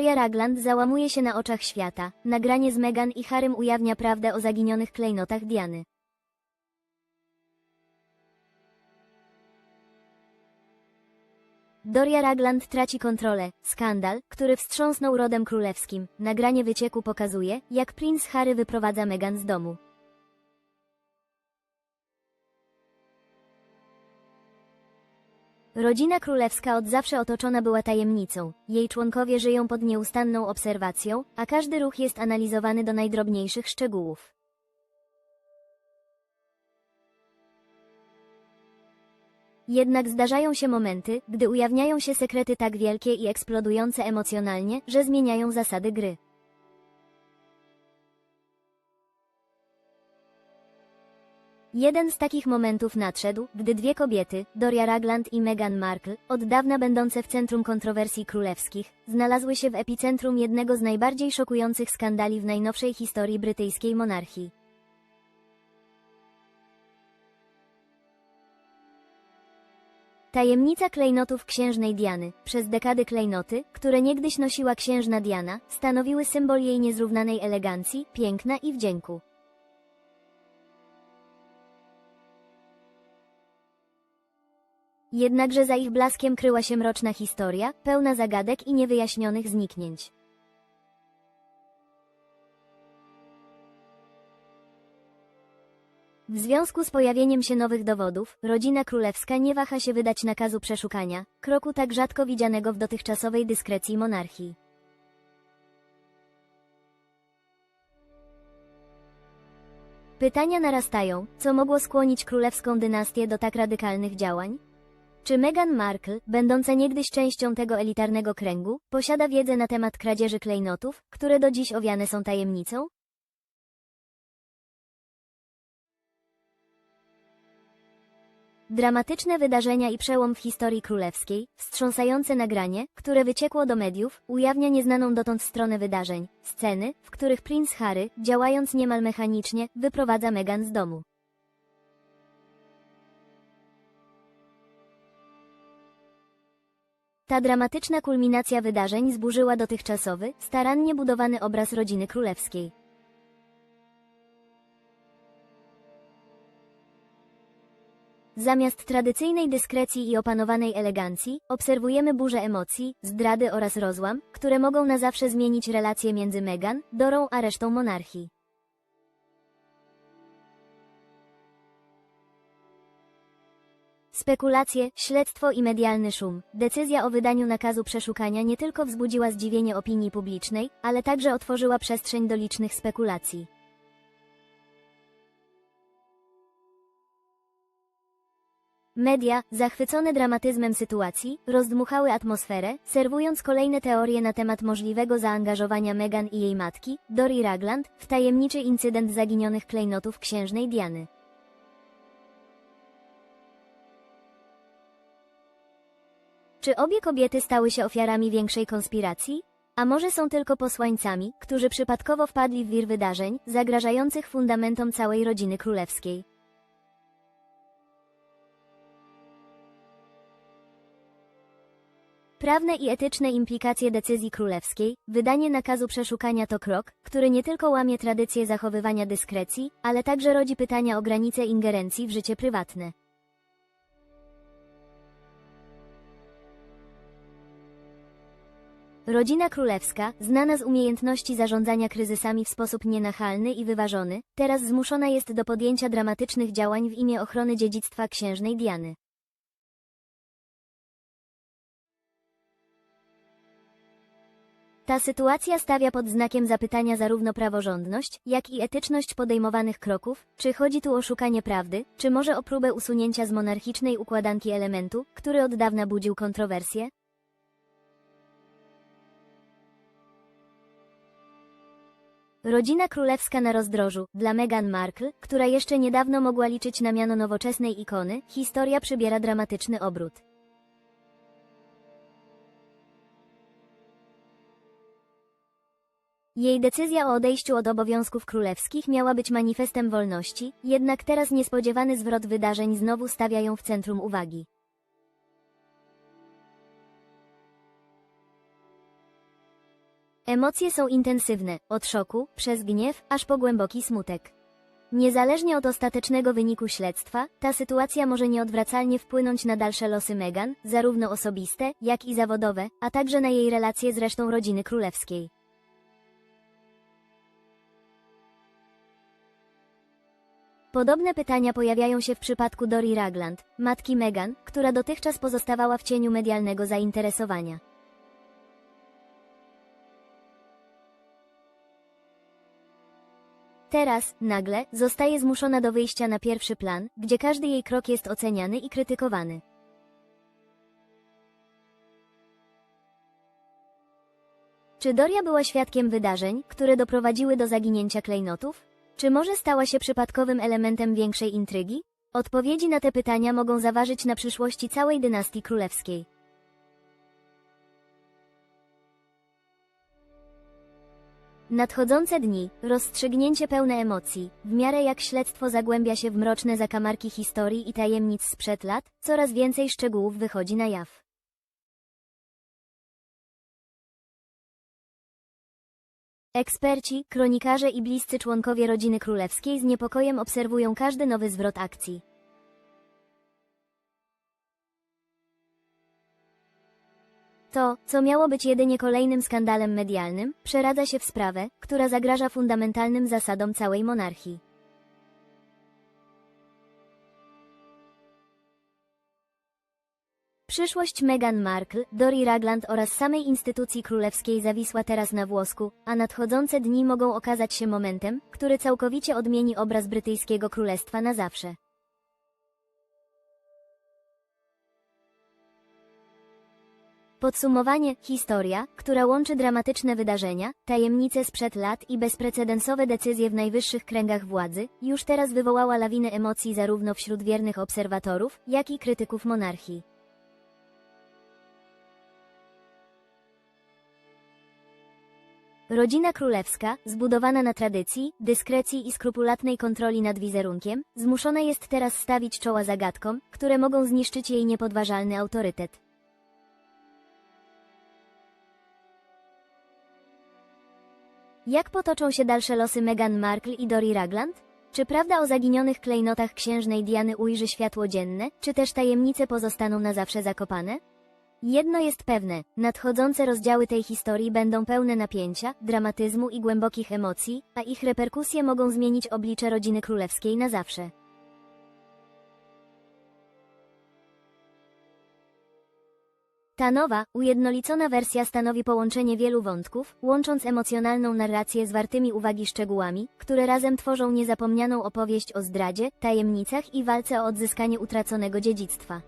Doria Ragland załamuje się na oczach świata. Nagranie z Meghan i Harrym ujawnia prawdę o zaginionych klejnotach Diany. Doria Ragland traci kontrolę. Skandal, który wstrząsnął rodem królewskim. Nagranie wycieku pokazuje, jak princ Harry wyprowadza Meghan z domu. Rodzina królewska od zawsze otoczona była tajemnicą. Jej członkowie żyją pod nieustanną obserwacją, a każdy ruch jest analizowany do najdrobniejszych szczegółów. Jednak zdarzają się momenty, gdy ujawniają się sekrety tak wielkie i eksplodujące emocjonalnie, że zmieniają zasady gry. Jeden z takich momentów nadszedł, gdy dwie kobiety, Doria Ragland i Meghan Markle, od dawna będące w centrum kontrowersji królewskich, znalazły się w epicentrum jednego z najbardziej szokujących skandali w najnowszej historii brytyjskiej monarchii. Tajemnica klejnotów księżnej Diany. Przez dekady klejnoty, które niegdyś nosiła księżna Diana, stanowiły symbol jej niezrównanej elegancji, piękna i wdzięku. Jednakże za ich blaskiem kryła się mroczna historia, pełna zagadek i niewyjaśnionych zniknięć. W związku z pojawieniem się nowych dowodów, rodzina królewska nie waha się wydać nakazu przeszukania, kroku tak rzadko widzianego w dotychczasowej dyskrecji monarchii. Pytania narastają, co mogło skłonić królewską dynastię do tak radykalnych działań? Czy Meghan Markle, będąca niegdyś częścią tego elitarnego kręgu, posiada wiedzę na temat kradzieży klejnotów, które do dziś owiane są tajemnicą? Dramatyczne wydarzenia i przełom w historii królewskiej, wstrząsające nagranie, które wyciekło do mediów, ujawnia nieznaną dotąd stronę wydarzeń, sceny, w których princ Harry, działając niemal mechanicznie, wyprowadza Meghan z domu. Ta dramatyczna kulminacja wydarzeń zburzyła dotychczasowy, starannie budowany obraz rodziny królewskiej. Zamiast tradycyjnej dyskrecji i opanowanej elegancji, obserwujemy burzę emocji, zdrady oraz rozłam, które mogą na zawsze zmienić relacje między Meghan, Dorą a resztą monarchii. Spekulacje, śledztwo i medialny szum. Decyzja o wydaniu nakazu przeszukania nie tylko wzbudziła zdziwienie opinii publicznej, ale także otworzyła przestrzeń do licznych spekulacji. Media, zachwycone dramatyzmem sytuacji, rozdmuchały atmosferę, serwując kolejne teorie na temat możliwego zaangażowania Meghan i jej matki, Dori Ragland, w tajemniczy incydent zaginionych klejnotów księżnej Diany. Czy obie kobiety stały się ofiarami większej konspiracji? A może są tylko posłańcami, którzy przypadkowo wpadli w wir wydarzeń, zagrażających fundamentom całej rodziny królewskiej? Prawne i etyczne implikacje decyzji królewskiej, wydanie nakazu przeszukania to krok, który nie tylko łamie tradycję zachowywania dyskrecji, ale także rodzi pytania o granice ingerencji w życie prywatne. Rodzina królewska, znana z umiejętności zarządzania kryzysami w sposób nienachalny i wyważony, teraz zmuszona jest do podjęcia dramatycznych działań w imię ochrony dziedzictwa księżnej Diany. Ta sytuacja stawia pod znakiem zapytania zarówno praworządność, jak i etyczność podejmowanych kroków, czy chodzi tu o szukanie prawdy, czy może o próbę usunięcia z monarchicznej układanki elementu, który od dawna budził kontrowersje? Rodzina królewska na rozdrożu, dla Meghan Markle, która jeszcze niedawno mogła liczyć na miano nowoczesnej ikony, historia przybiera dramatyczny obrót. Jej decyzja o odejściu od obowiązków królewskich miała być manifestem wolności, jednak teraz niespodziewany zwrot wydarzeń znowu stawia ją w centrum uwagi. Emocje są intensywne, od szoku, przez gniew, aż po głęboki smutek. Niezależnie od ostatecznego wyniku śledztwa, ta sytuacja może nieodwracalnie wpłynąć na dalsze losy Meghan, zarówno osobiste, jak i zawodowe, a także na jej relacje z resztą rodziny królewskiej. Podobne pytania pojawiają się w przypadku Dori Ragland, matki Meghan, która dotychczas pozostawała w cieniu medialnego zainteresowania. Teraz, nagle, zostaje zmuszona do wyjścia na pierwszy plan, gdzie każdy jej krok jest oceniany i krytykowany. Czy Doria była świadkiem wydarzeń, które doprowadziły do zaginięcia klejnotów? Czy może stała się przypadkowym elementem większej intrygi? Odpowiedzi na te pytania mogą zaważyć na przyszłości całej dynastii królewskiej. Nadchodzące dni, rozstrzygnięcie pełne emocji, w miarę jak śledztwo zagłębia się w mroczne zakamarki historii i tajemnic sprzed lat, coraz więcej szczegółów wychodzi na jaw. Eksperci, kronikarze i bliscy członkowie rodziny królewskiej z niepokojem obserwują każdy nowy zwrot akcji. To, co miało być jedynie kolejnym skandalem medialnym, przeradza się w sprawę, która zagraża fundamentalnym zasadom całej monarchii. Przyszłość Meghan Markle, Dori Ragland oraz samej instytucji królewskiej zawisła teraz na włosku, a nadchodzące dni mogą okazać się momentem, który całkowicie odmieni obraz brytyjskiego królestwa na zawsze. Podsumowanie, historia, która łączy dramatyczne wydarzenia, tajemnice sprzed lat i bezprecedensowe decyzje w najwyższych kręgach władzy, już teraz wywołała lawinę emocji zarówno wśród wiernych obserwatorów, jak i krytyków monarchii. Rodzina królewska, zbudowana na tradycji, dyskrecji i skrupulatnej kontroli nad wizerunkiem, zmuszona jest teraz stawić czoła zagadkom, które mogą zniszczyć jej niepodważalny autorytet. Jak potoczą się dalsze losy Meghan Markle i Dori Ragland? Czy prawda o zaginionych klejnotach księżnej Diany ujrzy światło dzienne, czy też tajemnice pozostaną na zawsze zakopane? Jedno jest pewne, nadchodzące rozdziały tej historii będą pełne napięcia, dramatyzmu i głębokich emocji, a ich reperkusje mogą zmienić oblicze rodziny królewskiej na zawsze. Ta nowa, ujednolicona wersja stanowi połączenie wielu wątków, łącząc emocjonalną narrację z wartymi uwagi szczegółami, które razem tworzą niezapomnianą opowieść o zdradzie, tajemnicach i walce o odzyskanie utraconego dziedzictwa.